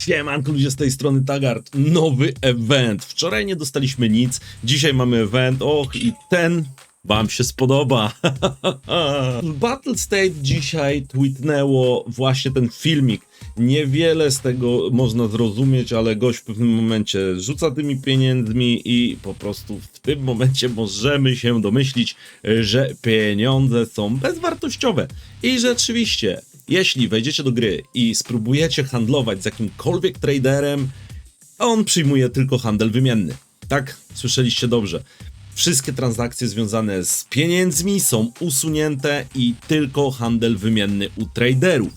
Siemanko ludzie z tej strony Tagart, nowy event. Wczoraj nie dostaliśmy nic, dzisiaj mamy event, och i ten wam się spodoba. Battle State dzisiaj tweetnęło właśnie ten filmik. Niewiele z tego można zrozumieć, ale gość w pewnym momencie rzuca tymi pieniędzmi i po prostu w tym momencie możemy się domyślić, że pieniądze są bezwartościowe. I rzeczywiście, jeśli wejdziecie do gry i spróbujecie handlować z jakimkolwiek traderem, on przyjmuje tylko handel wymienny. Tak, słyszeliście dobrze. Wszystkie transakcje związane z pieniędzmi są usunięte i tylko handel wymienny u traderów.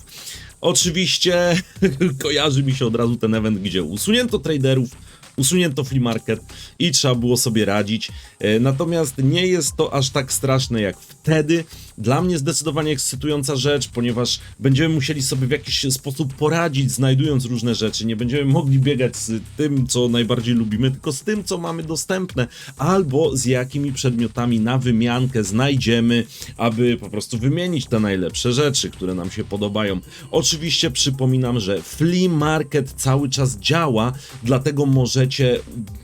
Oczywiście kojarzy mi się od razu ten event, gdzie usunięto traderów, usunięto flea market i trzeba było sobie radzić. E, Natomiast nie jest to aż tak straszne jak wtedy. Dla mnie zdecydowanie ekscytująca rzecz, ponieważ będziemy musieli sobie w jakiś sposób poradzić, znajdując różne rzeczy. Nie będziemy mogli biegać z tym, co najbardziej lubimy, tylko z tym, co mamy dostępne, albo z jakimi przedmiotami na wymiankę znajdziemy, aby po prostu wymienić te najlepsze rzeczy, które nam się podobają. Oczywiście przypominam, że flea market cały czas działa, dlatego możecie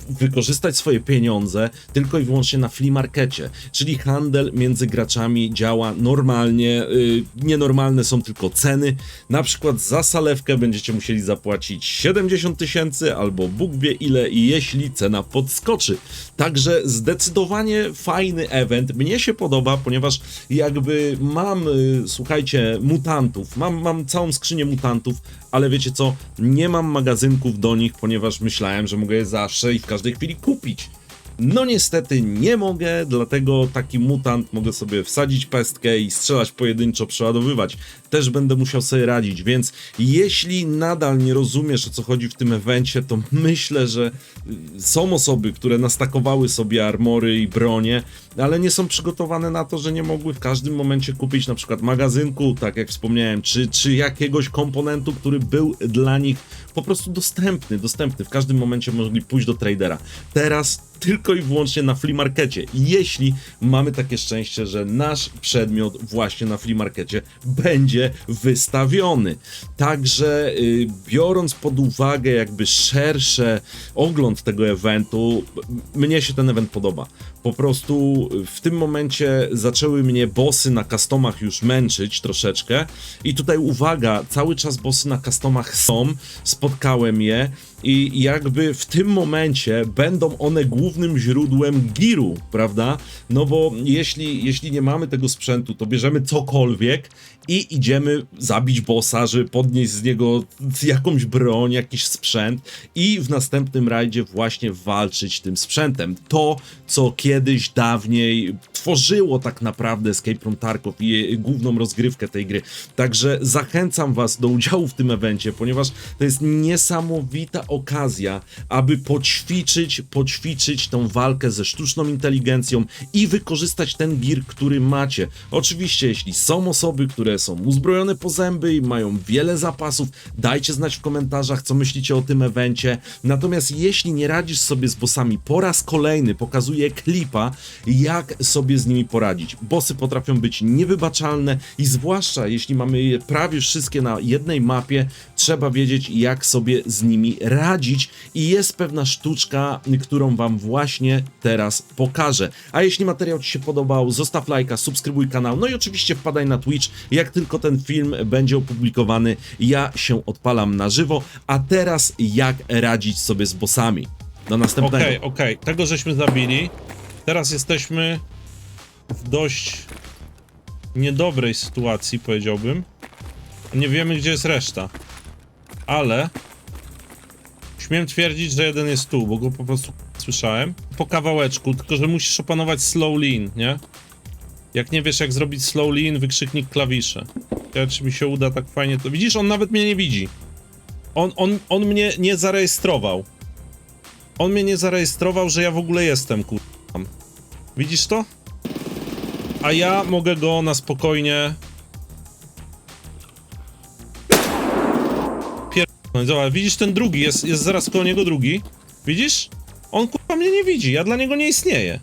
wykorzystać swoje pieniądze tylko i wyłącznie na flea markecie, czyli handel między graczami działa normalnie, yy, nienormalne są tylko ceny, na przykład za salewkę będziecie musieli zapłacić 70 tysięcy albo Bóg wie ile jeśli cena podskoczy. Także zdecydowanie fajny event, mnie się podoba, ponieważ jakby mam, yy, słuchajcie, mutantów, mam, mam całą skrzynię mutantów, ale wiecie co, nie mam magazynków do nich, ponieważ myślałem, że mogę je zawsze i w każdej chwili kupić. No niestety nie mogę, dlatego taki mutant mogę sobie wsadzić pestkę i strzelać pojedynczo, przeładowywać. Też będę musiał sobie radzić, więc jeśli nadal nie rozumiesz o co chodzi w tym evencie, to myślę, że y, są osoby, które nastakowały sobie armory i bronie, ale nie są przygotowane na to, że nie mogły w każdym momencie kupić na przykład magazynku, tak jak wspomniałem, czy, czy jakiegoś komponentu, który był dla nich po prostu dostępny, dostępny. W każdym momencie mogli pójść do tradera. Teraz tylko i wyłącznie na flea markecie. Jeśli mamy takie szczęście, że nasz przedmiot właśnie na flea markecie będzie wystawiony. Także y, biorąc pod uwagę jakby szersze ogląd tego eventu, mnie się ten event podoba. Po prostu w tym momencie zaczęły mnie bossy na customach już męczyć troszeczkę i tutaj uwaga, cały czas bossy na customach są, spotkałem je i jakby w tym momencie będą one głównym źródłem giru, prawda? No bo jeśli, jeśli nie mamy tego sprzętu, to bierzemy cokolwiek i idziemy zabić bossa, żeby podnieść z niego jakąś broń, jakiś sprzęt i w następnym rajdzie właśnie walczyć tym sprzętem. To, co kiedyś dawniej tworzyło tak naprawdę Escape from Tarkov i główną rozgrywkę tej gry. Także zachęcam was do udziału w tym evencie, ponieważ to jest niesamowita okazja, aby poćwiczyć, poćwiczyć tą walkę ze sztuczną inteligencją i wykorzystać ten gear, który macie. Oczywiście, jeśli są osoby, które są uzbrojone po zęby i mają wiele zapasów, dajcie znać w komentarzach, co myślicie o tym evencie. Natomiast jeśli nie radzisz sobie z bossami, po raz kolejny pokazuję klipa, jak sobie z nimi poradzić. Bossy potrafią być niewybaczalne i zwłaszcza jeśli mamy je prawie wszystkie na jednej mapie, trzeba wiedzieć, jak sobie z nimi radzić i jest pewna sztuczka, którą wam właśnie teraz pokażę. A jeśli materiał ci się podobał, zostaw lajka, subskrybuj kanał, no i oczywiście wpadaj na Twitch, jak tylko ten film będzie opublikowany, ja się odpalam na żywo, a teraz jak radzić sobie z bossami. Do następnego. Okej, okej, tego żeśmy zabili. Teraz jesteśmy w dość niedobrej sytuacji, powiedziałbym. Nie wiemy, gdzie jest reszta. Ale śmiem twierdzić, że jeden jest tu, bo go po prostu słyszałem. Po kawałeczku, tylko że musisz opanować slow lean, nie? Jak nie wiesz, jak zrobić slow lean, wykrzyknik klawisze. Ja, czy mi się uda tak fajnie to... Widzisz, on nawet mnie nie widzi. On, on, on mnie nie zarejestrował. On mnie nie zarejestrował, że ja w ogóle jestem, kur... Widzisz to? A ja mogę go na spokojnie... Pierdolnąć. Zobacz, widzisz ten drugi, jest, jest zaraz koło niego drugi. Widzisz? On kurwa mnie nie widzi, ja dla niego nie istnieję.